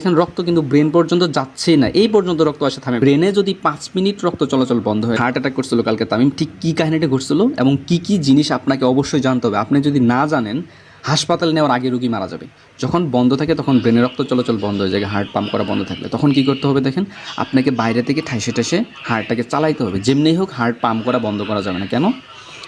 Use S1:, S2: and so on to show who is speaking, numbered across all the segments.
S1: এখন রক্ত কিন্তু ব্রেন পর্যন্ত যাচ্ছেই না। এই পর্যন্ত রক্ত আসে থামে। ব্রেনে যদি পাঁচ মিনিট রক্ত চলাচল বন্ধ হয়, হার্ট অ্যাটাক করছিল কালকে তামিম, ঠিক কী কাহিনীটা ঘটছিল এবং কি কি জিনিস আপনাকে অবশ্যই জানতে হবে। আপনি যদি না জানেন, হাসপাতাল নেওয়ার আগে রুগী মারা যাবে। যখন বন্ধ থাকে তখন ব্রেনে রক্ত চলাচল বন্ধ হয়ে যায়, হার্ট পাম্প করা বন্ধ থাকলে। তখন কি করতে হবে দেখেন, আপনাকে বাইরে থেকে ঠাইসে ঠাইসে হার্টটাকে চালাইতে হবে। যেমনি হোক হার্ট পাম্প করা বন্ধ করা যাবে না। কেন?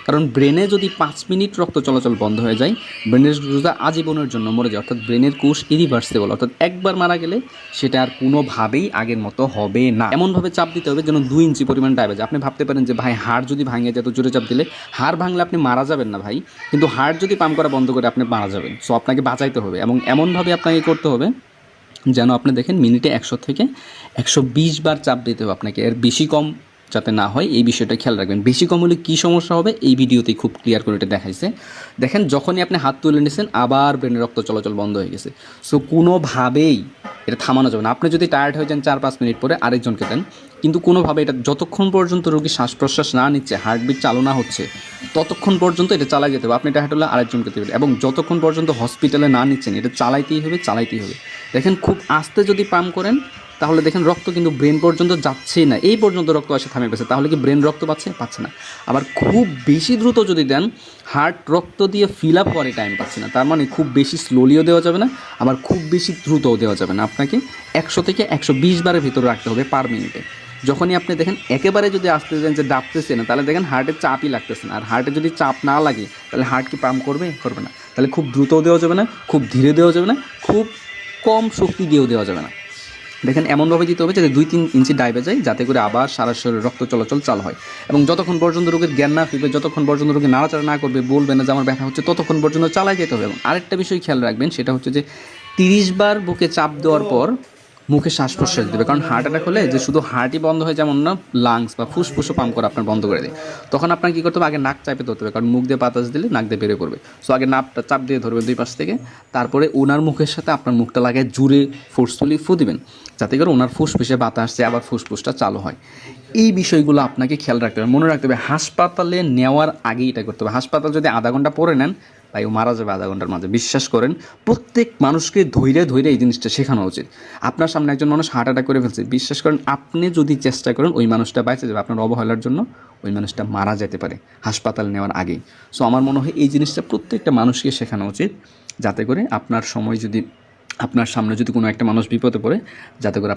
S1: কারণ ব্রেনে যদি পাঁচ মিনিট রক্ত চলাচল বন্ধ হয়ে যায়, ব্রেনের রোজা আজীবনের জন্য মরে যায়। অর্থাৎ ব্রেনের কোষ ইরিভার্সেবল অর্থাৎ একবার মারা গেলে সেটা আর কোনোভাবেই আগের মতো হবে না। এমনভাবে চাপ দিতে হবে যেন দুই ইঞ্চি পরিমাণ ডায়াবেজ আপনি ভাবতে পারেন যে, ভাই, হাড় যদি ভাঙে যায় তো জোরে চাপ দিলে? হাড় ভাঙলে আপনি মারা যাবেন না, ভাই। কিন্তু হাড় যদি পাম্প করা বন্ধ করে আপনি মারা যাবেন। সো আপনাকে বাঁচাইতে হবে এবং এমনভাবে আপনাকে করতে হবে যেন আপনি দেখেন মিনিটে একশো থেকে একশো বিশ বার চাপ দিতে হবে আপনাকে। এর বেশি কম যাতে না হয়, এই বিষয়টা খেয়াল রাখবেন। বেশি কম হলে কী সমস্যা হবে, এই ভিডিওতেই খুব ক্লিয়ার করে এটা দেখাইছে। দেখেন, যখনই আপনি হাত তুলে নিয়েছেন আবার ব্রেনের রক্ত চলাচল বন্ধ হয়ে গেছে। সো কোনোভাবেই এটা থামানো যাবে না। আপনি যদি টায়ার্ড হয়ে যান চার পাঁচ মিনিট পরে আরেকজনকে দেন, কিন্তু কোনোভাবে এটা যতক্ষণ পর্যন্ত রোগী শ্বাস প্রশ্বাস না নিচ্ছে হার্টবিট চালু না হচ্ছে, ততক্ষণ পর্যন্ত এটা চালাই যেতে হবে। আপনি এটা হাঁটলে আরেকজনকে দেবেন। এবং যতক্ষণ পর্যন্ত হসপিটালে না নিচ্ছেন, এটা চালাইতেই হবে চালাইতেই হবে। দেখেন, খুব আস্তে যদি পাম্প করেন তাহলে দেখেন রক্ত কিন্তু ব্রেন পর্যন্ত যাচ্ছেই না। এই পর্যন্ত রক্ত আসে, থামে গেছে। তাহলে কি ব্রেন রক্ত পাচ্ছে? পাচ্ছে না। আবার খুব বেশি দ্রুত যদি দেন হার্ট রক্ত দিয়ে ফিল আপ করে টাইম পাচ্ছে না। তার মানে খুব বেশি স্লোলিও দেওয়া যাবে না, আবার খুব বেশি দ্রুতও দেওয়া যাবে না। আপনাকে একশো থেকে একশো বিশ বারের ভিতরে রাখতে হবে পার মিনিটে যখনই আপনি দেখেন একেবারে যদি আসতে দেন যে ডাবতেছে না, তাহলে দেখেন হার্টের চাপই লাগতেছে না। আর হার্টে যদি চাপ না লাগে, তাহলে হার্ট কি পাম্প করবে? করবে না। তাহলে খুব দ্রুতও দেওয়া যাবে না, খুব ধীরে দেওয়া যাবে না, খুব কম শক্তি দিয়েও দেওয়া যাবে না। দেখেন, এমনভাবে দিতে হবে যাতে দুই তিন ইঞ্চি ডাইবে যায়, যাতে করে আবার সারা শরীরে রক্ত চলাচল চালু হয়। এবং যতক্ষণ পর্যন্ত রোগের জ্ঞান না ফিরবে, যতক্ষণ পর্যন্ত রোগী নাড়াচাড়া না করবে বলবে না যে আমার ব্যথা হচ্ছে, ততক্ষণ পর্যন্ত চালাই যেতে হবে। এবং আরেকটা বিষয় খেয়াল রাখবেন, সেটা হচ্ছে যে তিরিশ বার বুকে চাপ দেওয়ার পর মুখে শ্বাস প্রশ্বাস দেবে। কারণ হার্ট অ্যাটাক হলে যে শুধু হার্টই বন্ধ হয়ে যেমন না লাংস বা ফুসফুসও পাম্প করা আপনার বন্ধ করে দেয়। তখন আপনার কী করতে হবে? আগে নাক চাপে ধরতে হবে। কারণ মুখ দিয়ে বাতাস দিলে নাক দিয়ে বেরিয়ে পড়বে। সো আগে নাকটা চাপ দিয়ে ধরবে দুই পাশ থেকে। তারপরে ওনার মুখের সাথে আপনার মুখটা লাগায় জুড়ে ফোর্সফুলি ফু দিবেন। যাতে করে ওনার ফুসফুসে বাতাস আসছে আবার ফুসফুসটা চালু হয়। এই বিষয়গুলো আপনাকে খেয়াল রাখতে হবে। মনে রাখতে হবে, হাসপাতালে নেওয়ার আগেই এটা করতে হবে। হাসপাতাল যদি আধা ঘণ্টা পরে নেন ভাই ও মারা যাবে আধা ঘণ্টার মাঝে। বিশ্বাস করেন, প্রত্যেক মানুষকে ধৈর্য ধৈর্য এই জিনিসটা শেখানো উচিত। আপনার সামনে একজন মানুষ হার্ট অ্যাটাক করে ফেলছে, বিশ্বাস করেন, আপনি যদি চেষ্টা করেন, ওই মানুষটা বাঁচে যাবে। আপনার অবহেলার জন্য ওই মানুষটা মারা যেতে পারে, হাসপাতাল নেওয়ার আগেই। সো আমার মনে হয় এই জিনিসটা প্রত্যেকটা মানুষকে শেখানো উচিত, যাতে করে আপনার সময় যদি, আপনার সামনে যদি কোনো একটা মানুষ বিপদে পড়ে, যাতে করে